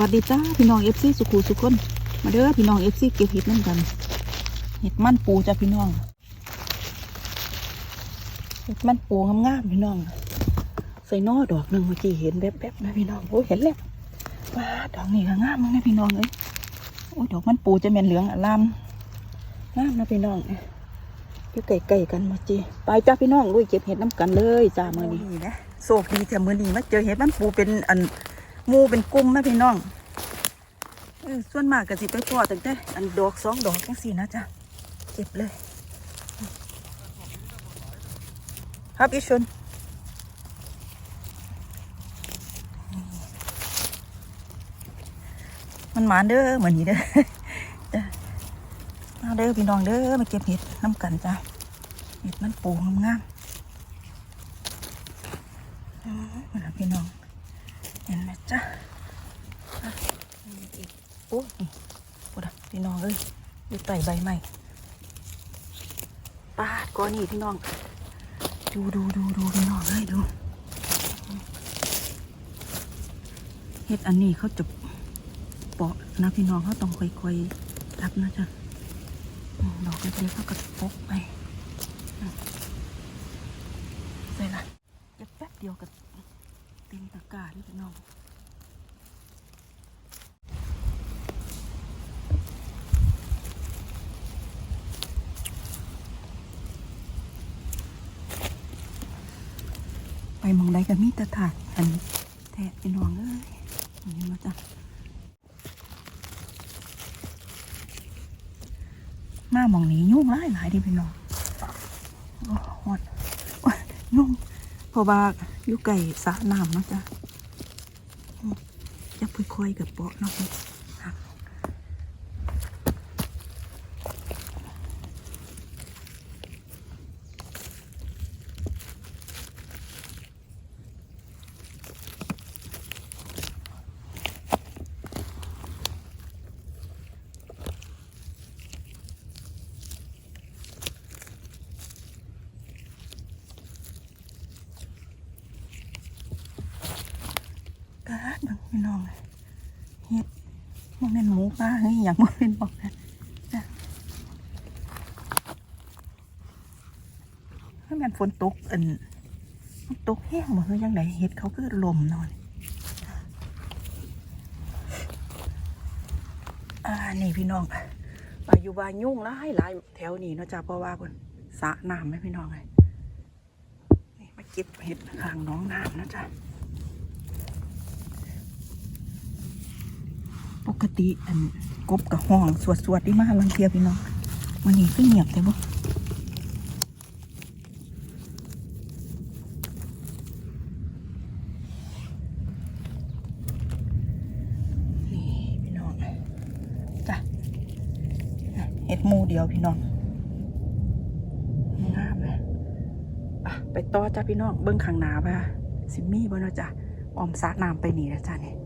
วัสดีจ้าพี่น้องเอฟซีสุขุสุขคน มาเด้อพี่น้องเอฟซีเก็บเห็ดนั่นกันเห็ดมันปูจ้าพี่น้องเห็ดมันปูงามๆพี่น้อง ใส่นอดอกหนึ่งเมื่อกี้เห็นแป๊บๆนะพี่น้องโอ้เห็นแล้วว้าดอกนี่ก็งามมากนะพี่น้องเอ้ยโอ้ดอกมันปูจะเป็นเหลืองอลามงามนะพี่น้องอยู่ใกล้ๆกันเมื่อกี้ไปจ้าพี่น้องลุยเก็บเห็ดน้ำกันเลยจ้ามื่อนี้นะโชคดีแต่มื่อนี้มาเจอเห็ดมันปูเป็นอัน มูเป็นกลุ่มนะพี่น้องเออส่วนมากก็สิไปพอตั้งแต่อันดอกสองดอกจังสี่นะจ๊ะเก็บเลย ครับอีชนมันหมานเด้อเหมือนนี้เด้อมาเด้อพี่น้องเด้อมาเก็บเห็ดน้ำกันจ้ะเห็ดมันปูงามๆอืมมาพี่น้อง เห็นไหมจ๊ะอะนี่อีกโอ้นี่ปูดะพี่น้องเอ้ยอยู่ใต้ใบไม้ปาดก้อนนี่พี่น้อง ดูดูดูดูพี่น้องเอ้ยดูเฮ็ดอันนี้เขาจะเปาะนะพี่น้องเขาต้องค่อยๆรับนะจ๊ะดอกกระเจี๊ยบเขาก็จะปกไปใส่ละเก็บแป๊บเดียวกับ เต็มตะกร้าด้วย พี่น้องไปมองใดก็มีตะถาดอันแทะพี่น้องเอ้ยนี่มาจ้ะมามองนี้ยุ่งหลายหลายดิพี่น้องโอ้หอดยุ่งเพราะว่าอยู่ไก่สระน้ำนะจ้ะ จะค่อยๆกับเปาะเนาะ กาดบังพี่น้องเฮ็ดมันเป็นหมูปลาเฮ้ยอย่างมันเป็นบอกนะจ้ะถ้ามันฝนตกอันตกแห้งหมดเลยยังไงเฮ็ดเขาคือลมนอนอ่านี่พี่น้องไปอยู่บ้านยุ่งหลายหลายแถวนี้เนาะจ้ะเพราะว่าเพิ่นสระน้ำไหมพี่น้องไงนี่มาเก็บเห็ดข้างน้องน้ำนะจ๊ะ ปกติอันกบกับห้องสวดสวดๆที่มาลังเทียพี่น้องวันนี้ก็เงียบแต่บ่นี่พี่น้องจ้ะเห็ดมูเดียวพี่น้องงามเลยไปต่อจ้ะพี่น้องเบิ้งข้างหน้าว่าสิมีบ่เนาะจ้ะออมสระน้ำไปหนีแล้วจ้ะนี่เอา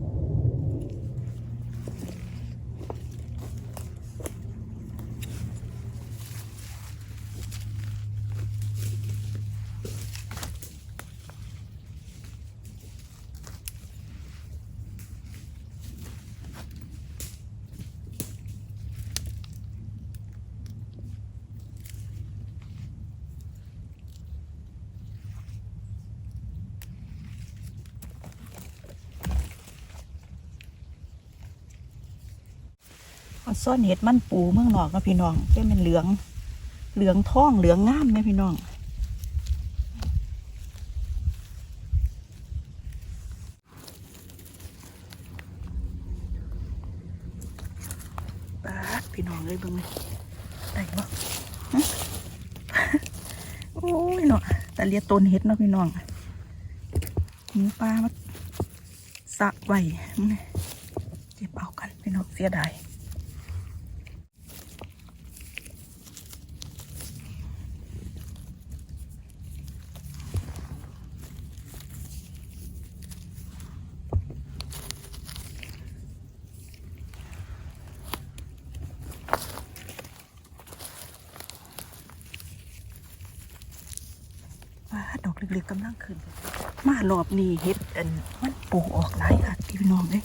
ซ่อนเห็ดมันปูเมืองนอกนะพี่น้องเป็นเป็นเหลือง เหลืองทองเหลืองงามไหมพี่น้องปาพี่น้องเลยเบิ่งเลยได้บ่ฮะโอ้ยเนาะแต่เลียต้นเห็ดเนาะพี่น้องหมูปลาสะไว้เก็บเอากันพี่น้องเสียดาย เรือกำลังขึ้น มารอบนี้เฮ็ดอันมันปูออกหลายค่ะพี่น้องเอ้ย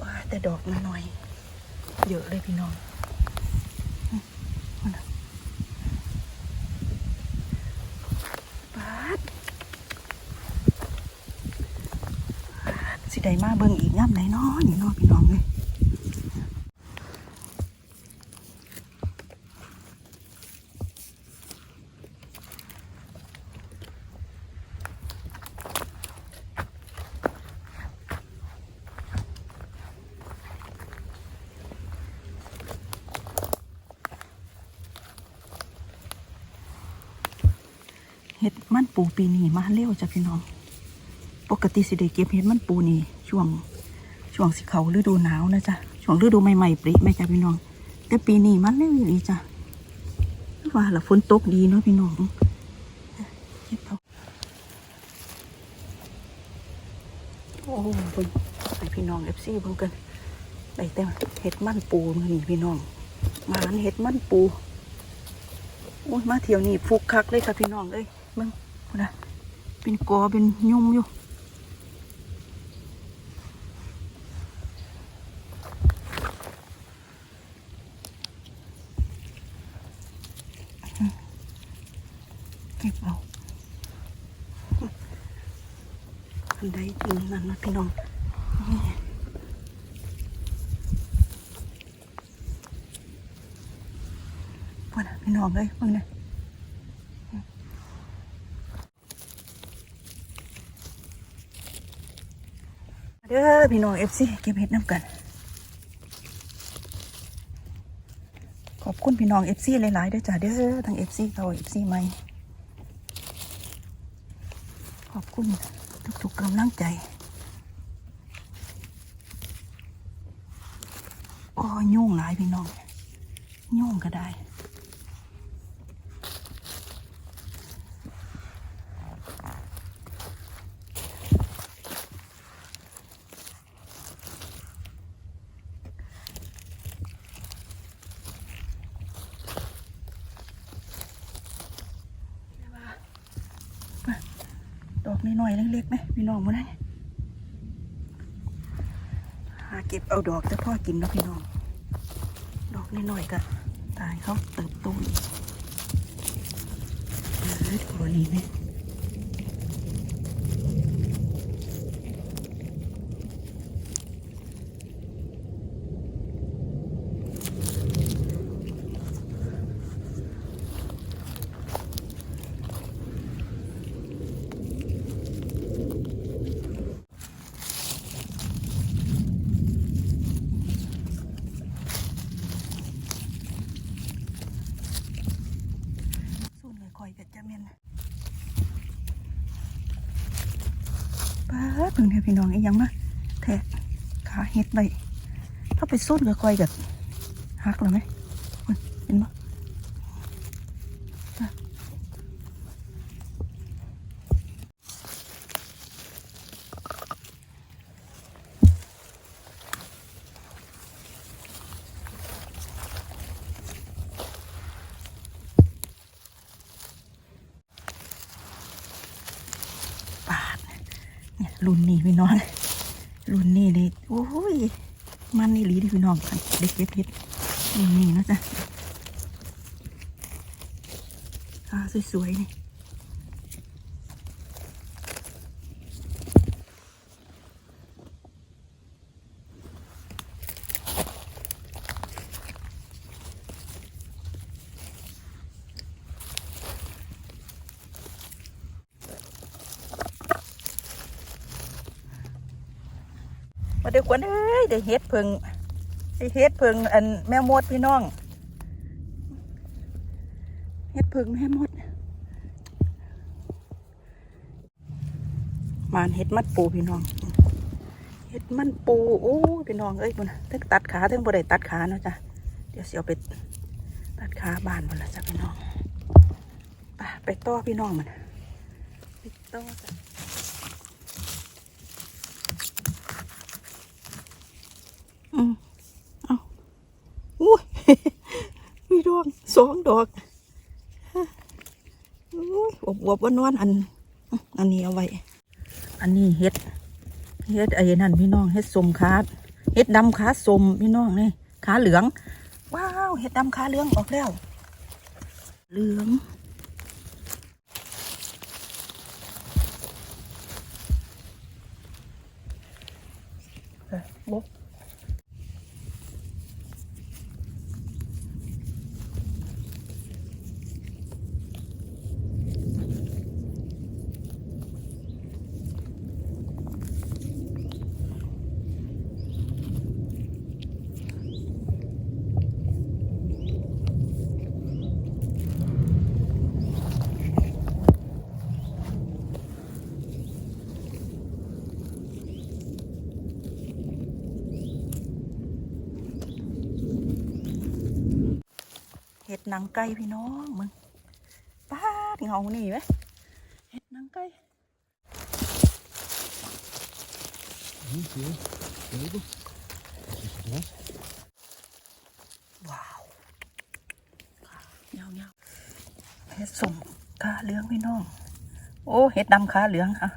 ว่าแต่ดอกมันน้อย เยอะเลยพี่น้องบ้าสิได้มาเบิ่ง ห็ดมันปูปีนี้มาเร็วจ้ะพี่น้อง ปกติสิได้เก็บเห็ดมันปูนี่ช่วงช่วงสิเขาฤดูหนาวนะจ๊ะช่วงฤดูใหม่ๆปริแม่จ้ะพี่น้อง แต่ปีนี้มันเร็วอีจ้ะว่าละฝนตกดีเนาะพี่น้องเก็บเอาโอ้เบิ่งให้พี่น้องเอฟซีเบิ่งกันได้แต่เห็ดมันปูนี่พี่น้องมาเห็ดมันปูโอ้ยมาเที่ยวนี่ฟุกคักเลยค่ะพี่น้องเอ้ย มึงพูดนะเป็นกอเป็นยุ่มอยู่เก็บเอาอันใดจริงนั่นนะพี่น้องนี่พูดนะพี่น้องเอ้ยมึงนะ อพี่น้องเอฟซีเก็บเห็ดน้ำกัน ขอบคุณพี่น้องเอฟซีหลายๆด้อจ้าเด้อทั้งเอฟซีเก่าเอฟซีใหม่ ขอบคุณทุกๆกำลังใจโอ้ยยุ่งหลายพี่น้องยุ่งก็ได้ น้อยๆเล็กๆไหมพี่น้องมาได้หาเก็บเอาดอกจะพ่อกินนะพี่น้อง ดอกน้อยๆก็ตายเขาเติบโตอีกเออตัวนี้ไหมส่วนค่อยๆก็จะเม่นป้าด เพิ่งให้พี่น้องไอ้ยังมาแทะขาเฮ็ดไปถ้าไปส้นค่อยกับหักแล้วไหมเพิ่นเห็นปะ ปาด เนี่ยรุ่นนี้พี่น้องรุ่นนี้เลยโอ้ยมันนี่หลีดิพี่น้องเด็กเก็บเพชรรุ่นนี้นะจ๊ะอ่าสวยๆนี่ มาเดี๋ยวกวนเอ้ยได้เฮ็ดเพิงได้เฮ็ดเพิงอันแม่มดพี่น้องเฮ็ดเพิงแม่มดมานเฮ็ดมัดปูพี่น้องเฮ็ดมันปูโอ้พี่น้องเอ้ยบุญทั้งตัดขาทั้งบ่ได้ตัดขาเนาะจ้ะเดี๋ยวเสิเอาไปตัดขาบานหมดละจ้ะพี่น้องไปไปต่อพี่น้องมันไปต่อจ้ะอืมเอาอุ้ย มีดอก สองดอกอุ้ยอบวบๆวันอัน อันนี้เอาไว้ อันนี้เฮ็ด เฮ็ดไอ้นั่นพี่น้อง เฮ็ดสมคาดเห็ดดำขาสมพี่น้องนี่ขาเหลือง ว้าวเห็ดดำขาเหลืองออกแล้ว เหลืองเอ้ยบก ห็ดหนังไก่พี่น้องมึงป้าดเงานี่ไหมเห็ดหนังไก่ว้าวเงาเงาเห็ดสมขาเหลืองพี่น้อง โอ้เห็ดดำขาเหลืองอะ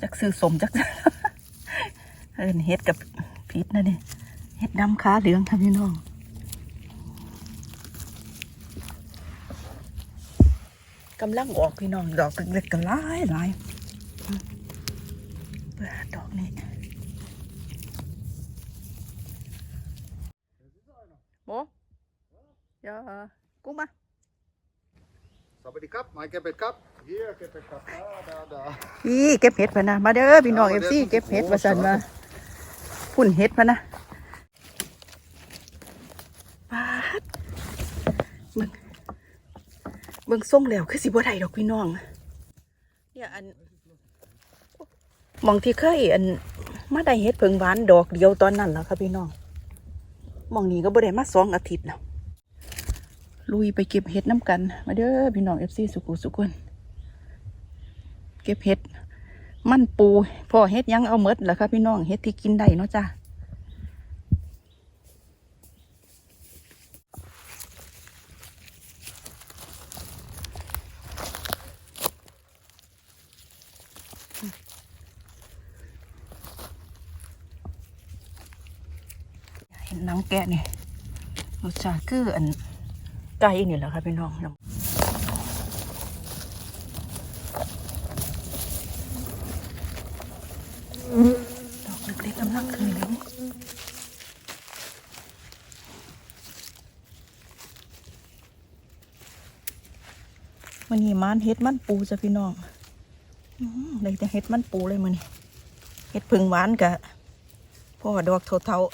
จักซื้อสมจักเอินเห็ดกับพิษนะนี่เห็ดดำขาเหลืองค่ะพี่น้อง กำลังออกพี่น้องดอกเล็กๆกันหลายหลายอืมเปิดดอกนี้โบอย่ากุ้งมา Sabedi kap, my kepet kap. Hier kepet kap. Da, da, da. พี่เก็บเห็ดพะนะมาเด้อพี่น้องเอฟซีเก็บเห็ดมาสั่นมาพุ่นเห็ดพะนะปาดเบิ่ง เบิ่งส่งแล้วคือสิบ่ได้ดอกพี่น้อง เนี่ยอันหมองที่เคยอันมาได้เห็ดเพิงหวานดอกเดียวตอนนั้นแหละค่ะพี่น้องหมองนี้ก็บ่ได้มาสองอาทิตย์แล้วลุยไปเก็บเห็ดน้ำกัน มาเด้อพี่น้องเอฟซีสุขุสุขคนเก็บเห็ด มันปูพ่อเห็ดหยังเอาเมดเหรอครับพี่น้องเห็ดที่กินได้เนาะจ้า งแกะนี่รสชาติคืออันไก่นี่แหละครับพี่น้องดอกเล็กๆกำลังขึ้นเลยมันนี่มานเฮ็ดมันปูจ้ะพี่น้องเลยแต่เฮ็ดมันปูเลยมันนี่เฮ็ดพึ่งหวานกะพ่อดอกเท่าๆ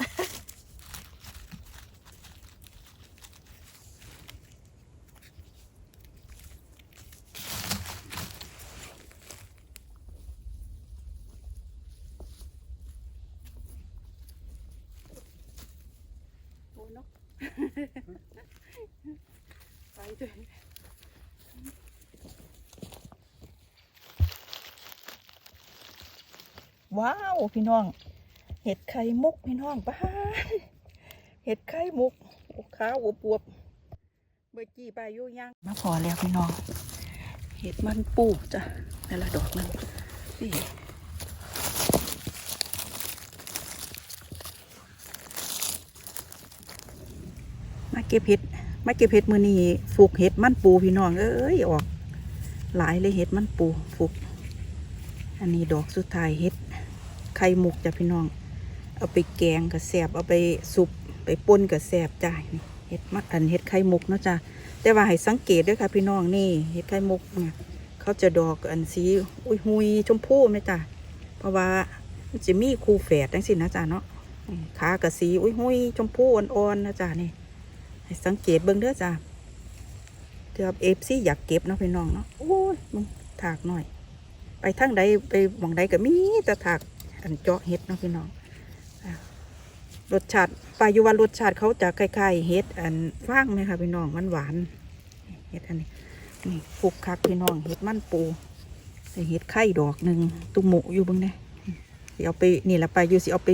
โอ้ยเนาะ ไปด้วยว้าวพี่น้อง เห็ดไข่มุกพี่น้องป้าเห็ดไข่มุกโอ้ขาวอวบวบเบอร์จี้ปลายุย่างมาพอแล้วพี่น้อง เห็ดมันปูจ้ะนั่ละดอกหนึงนี่ มาเก็บเห็ดมาเก็บเห็ดมือนี้ฟูกเห็ดมันปูพี่น้องเอ้ยออกหลายเลยเห็ดมันปูฟูกอันนี้ดอกสุดท้ายเห็ดไข่มุกจ้ะพี่น้อง เอาไปแกงกับแสบเอาไปสุปไปป่นกับแสบจ้านี่เห็ดมัดอันเห็ดไข่มุกเนาะจ้ะแต่ว่าให้สังเกตด้วยค่ะพี่น้องนี่เห็ดไข่มุกเนี่ยเขาจะดอกอันสีอุ้ยหุยชมพูไหมจ้ะเพราะว่ามันจะมีคู่แฝดจังสิ้นนะจ้ะเนาะขากับสีอุ้ยหุยชมพูอ่อนๆนะจ้ะนี่ สังเกตเบิ่งเด้อจ้ะเกือบเอฟซีอยากเก็บเนาะพี่น้องเนาะโอ้ยมึงถากหน่อย ไปทางใดไปหมองใดก็มีแต่ถากอันเจาะเห็ดเนาะพี่น้องรสชาติปลายูว่ารสชาติเขาจะคล้ายๆเห็ดอันฟางไหมคะพี่น้องมันหวานเห็ดอันนี้นี่ฟุกคักพี่น้องเห็ดมันปูเห็ดไข่ดอกหนึ่งตุ้มหมูอยู่บ้างเนี่ยสิเอาไปนี่แหละไปอยู่สิเอาไป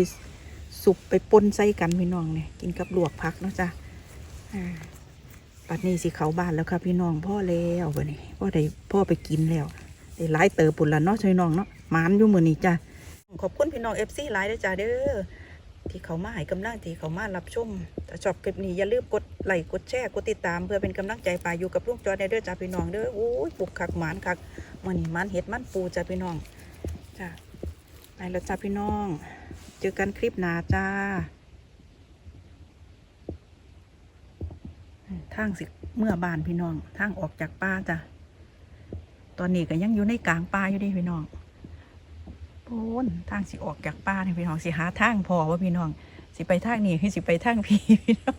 สุกไปปนใส่กันพี่น้องเนี่ยกินกับลวกผักเนาะจ้ะอ่า ปัดนี้สิเขาบ้านแล้วค่ะพี่น้องพ่อแล้ววันนี้พ่อได้พ่อไปกินแล้วได้หลายเติบปุ่นละเนาะช่วยน้องเนาะหมานอยู่มือนี้จ้ะขอบคุณพี่น้องเอฟซีหลายด้อจ้าเด้อที่เขามาให้กำลังที่เขามารับชมถ้าชอบคลิปนี้อย่าลืมกดไลค์กดแชร์กดติดตามเพื่อเป็นกำลังใจป่าอยู่กับลุงจอได้เด้อจ้าพี่น้องเด้อโอ้ยปลูกคักหมานคักมันนี่มันเห็ดมันปูจ้าพี่น้องจ้าไปแล้วจ้าพี่น้อง เจอกันคลิปหน้าจ้า ทางสิเมื่อบานพี่น้องทางออกจากป่าจ้ะตอนนี้ก็ยังอยู่ในกลางป่าอยู่ดิพี่น้องพูนทางสิออกจากป่าเนี่ยพี่น้องสิหาทางพอว่าพี่น้อง สิไปทางนี้คือสิไปทางพี่พี่น้อง